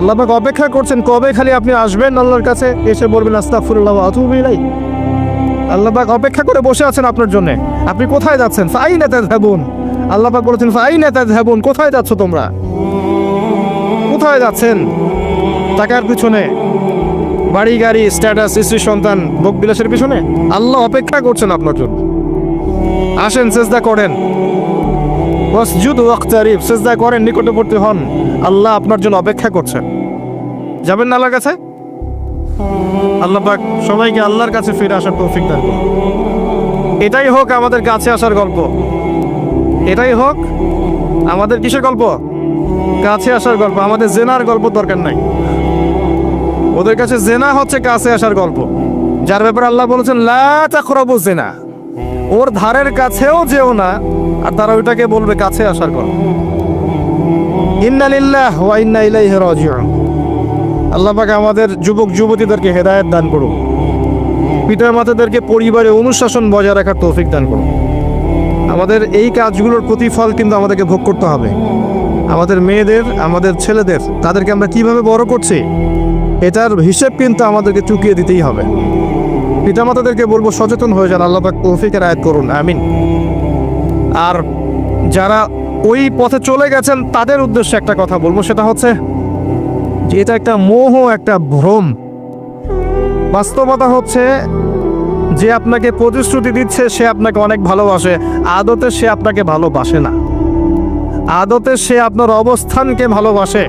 আল্লাহ পাক অপেক্ষা করছেন, কবে খালি আপনি আসবেন আল্লাহর কাছে? এসে বলবেন, আস্তাগফিরুল্লাহ ওয়া আতুবু আল্লাহ পাক অপেক্ষা করে বসে আছেন আপনার জন্য। আপনি কোথায় যাচ্ছেন? ফাইনা তাযহাবুন। আল্লাহ পাক বলেছেন, ফাইনা তাযহাবুন, কোথায় যাচ্ছ তোমরা? কোথায় যাচ্ছেন? টাকার পিছনে। বাড়ি, গাড়ি স্ট্যাটাস স্ত্রী, সন্তান, ভোগ বিলাসের পিছনে। আল্লাহ অপেক্ষা করছেন আপনার জন্য। আসেন, চেষ্টা করেন। ওয়াসজুদ ওয়াক্তারিব সেজদা করেন, নিকটবর্তী হন। আল্লাহ আপনার জন্য অপেক্ষা করছেন। যাবেন না আল্লাহর কাছে? আল্লাহ পাক সবাইকে আল্লাহর কাছে ফিরে আসার তৌফিক দান এটাই হোক আমাদের কাছে আসার গল্প। এটাই হোক আমাদের কিসের গল্প? কাছে আসার গল্প। আমাদের জেনার গল্প দরকার নাই। ওদের কাছে জেনা হচ্ছে কাছে আসার গল্প। যার ব্যাপারে আল্লাহ বলেছেন, লা তাকরাবু জেনা। ওর ধারের কাছেও যেও না, আর তারা ওইটাকে বলবে, কাছে আসার গল্প ইন্না লিল্লাহ ওয়া ইন্না ইলাইহি রাজিউন। আল্লাহ পাক আমাদের যুবক যুবতীদেরকে হেদায়েত দান করুন পিতা মাতাদেরকে পরিবারে অনুশাসন বজায় রাখার তৌফিক দান করুন আমাদের এই কাজগুলোর প্রতিফল কিন্তু আমাদেরকে ভোগ করতে হবে। আমাদের মেয়েদের, আমাদের ছেলেদের, তাদেরকে আমরা কীভাবে বড় করছি, এটার হিসেব কিন্তু আমাদেরকে চুকিয়ে দিতেই হবে। পিতামাতাদেরকে বলব, সচেতন হয়ে যান, আল্লাহ পাক তৌফিকের আয়াত করুন, আমিন। আর যারা ওই পথে চলে গেছেন, তাদের উদ্দেশ্যে একটা কথা বলব, সেটা হচ্ছে যে এটা একটা মোহ, একটা ভ্রম। বাস্তবতা হচ্ছে যে আপনাকে প্রতিশ্রুতি দিচ্ছে, সে আপনাকে অনেক ভালোবাসে, আদতে সে আপনাকে ভালোবাসে না। আদতে সে আপনার অবস্থানকে ভালোবাসে।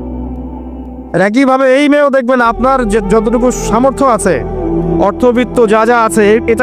একইভাবে এই মেয়েও দেখবেন আপনার যতটুকু সামর্থ্য আছে অর্থবিত্ত যা যা আছে এটা